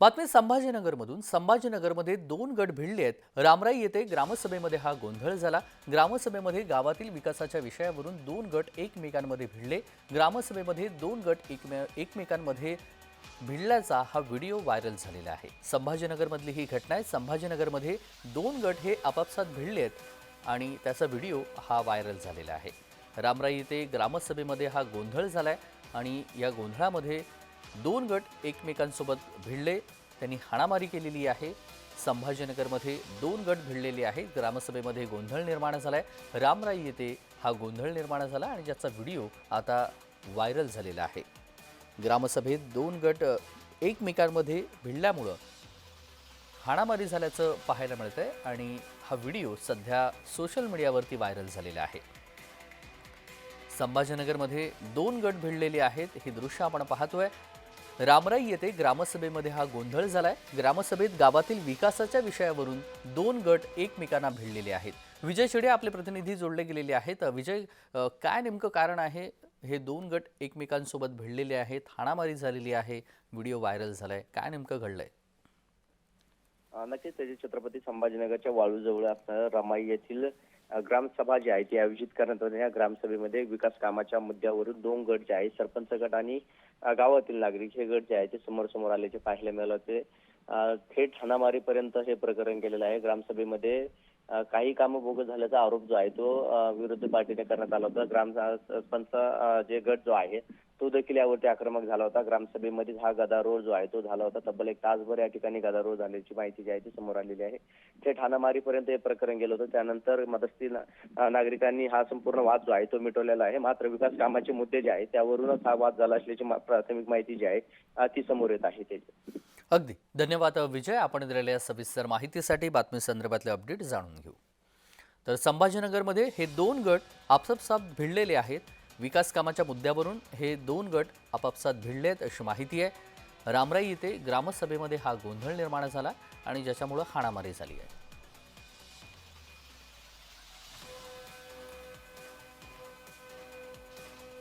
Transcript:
बातमी संभाजीनगरमधून. संभाजीनगरमध्ये दोन गट भिडले आहेत. रामराई येथे ग्रामसभेमध्ये हा गोंधळ झाला. ग्रामसभेमध्ये गावातील विकासाच्या विषयावरून दोन गट एकमेकांमध्ये भिडले. ग्रामसभेमध्ये दोन गट एकमे एकमेकांमध्ये भिडल्याचा हा व्हिडिओ व्हायरल झालेला आहे. संभाजीनगरमधली ही घटना आहे. संभाजीनगरमध्ये दोन गट हे आपापसात भिडले आहेत आणि त्याचा व्हिडिओ हा व्हायरल झालेला आहे. रामराई येथे ग्रामसभेमध्ये हा गोंधळ झाला आहे आणि या गोंधळामध्ये दोन गट एकमेकांसोबत भिडले. त्यांनी हाणामारी केलेली आहे. संभाजीनगरमध्ये दोन गट भिडलेले आहेत ग्रामसभेमध्ये गोंधळ निर्माण झालाय. रामराई येथे हा गोंधळ निर्माण झाला आणि ज्याचा व्हिडिओ आता व्हायरल झालेला आहे. ग्रामसभेत दोन गट एकमेकांमध्ये भिडल्यामुळं हाणामारी झाल्याचं पाहायला मिळतं आहे आणि हा व्हिडिओ सध्या सोशल मीडियावरती व्हायरल झालेला आहे. संभाजीनगरमध्ये दोन गट भिडलेले आहेत. हे दृश्य आपण पाहतोय. रामराई येथे ग्रामसभेमध्ये हा गोंधळ झालाय. ग्रामसभेत गावातील विकासाच्या विषयावरून दोन गट एकमेकांना भिडलेले आहेत. विजय शेडे आपले प्रतिनिधी जोडले गेलेले आहेत. विजय काय नेमकं कारण आहे? हे दोन गट एकमेकांसोबत भिडलेले आहेत हाणामारी झालेली आहे व्हिडिओ व्हायरल झालाय. काय नेमकं घडलंय? नक्कीच त्याचे छत्रपती संभाजीनगरच्या वाळूजवळ असणारं रामाई येथील ग्रामसभा जी आहे ती आयोजित करण्यात आली या ग्रामसभेमध्ये विकास कामाच्या मुद्द्यावरून दोन गट जे आहेत सरपंच गट आणि गावातील नागरिक हे गट जे आहे ते समोर समोर आल्याचे पाहायला मिळालं होते. थेट हाणामारीपर्यंत हे प्रकरण गेलेलं आहे. ग्रामसभेमध्ये काही कामं बोगस झाल्याचा आरोप जो आहे तो विरोधी पार्टीने करण्यात आला होता. ग्राम सरपंच जे गट जो आहे तो देखील यावरती आक्रमक झाला होता. ग्रामसभेमध्ये हा गदारोळ जो आहे तो झाला होता. तब्बल एक तासभर या ठिकाणी गदारोळ झाल्याची माहिती जी आहे ती समोर आलेली आहे. ते ठाणामारीपर्यंत हे प्रकरण गेलं होतं. त्यानंतर मदस्ती नागरिकांनी हा संपूर्ण वाद जो आहे तो मिटवलेला आहे. मात्र विकास कामाचे मुद्दे जे आहेत त्यावरूनच हा वाद झाला असल्याची प्राथमिक माहिती जी आहे ती समोर येत आहे. त्याची अगदी. धन्यवाद विजय. आपण दिलेल्या सविस्तर माहितीसाठी बातमी संदर्भातले अपडेट जाणून घेऊ. तर संभाजीनगरमध्ये हे दोन गट आपसापसाप भिडलेले आहेत. विकास कामाच्या मुद्द्यावरून हे दोन गट आपापसात भिडले आहेत अशी माहिती आहे. रामराई येथे ग्रामसभेमध्ये हा गोंधळ निर्माण झाला आणि ज्याच्यामुळं हाणामारी झाली आहे.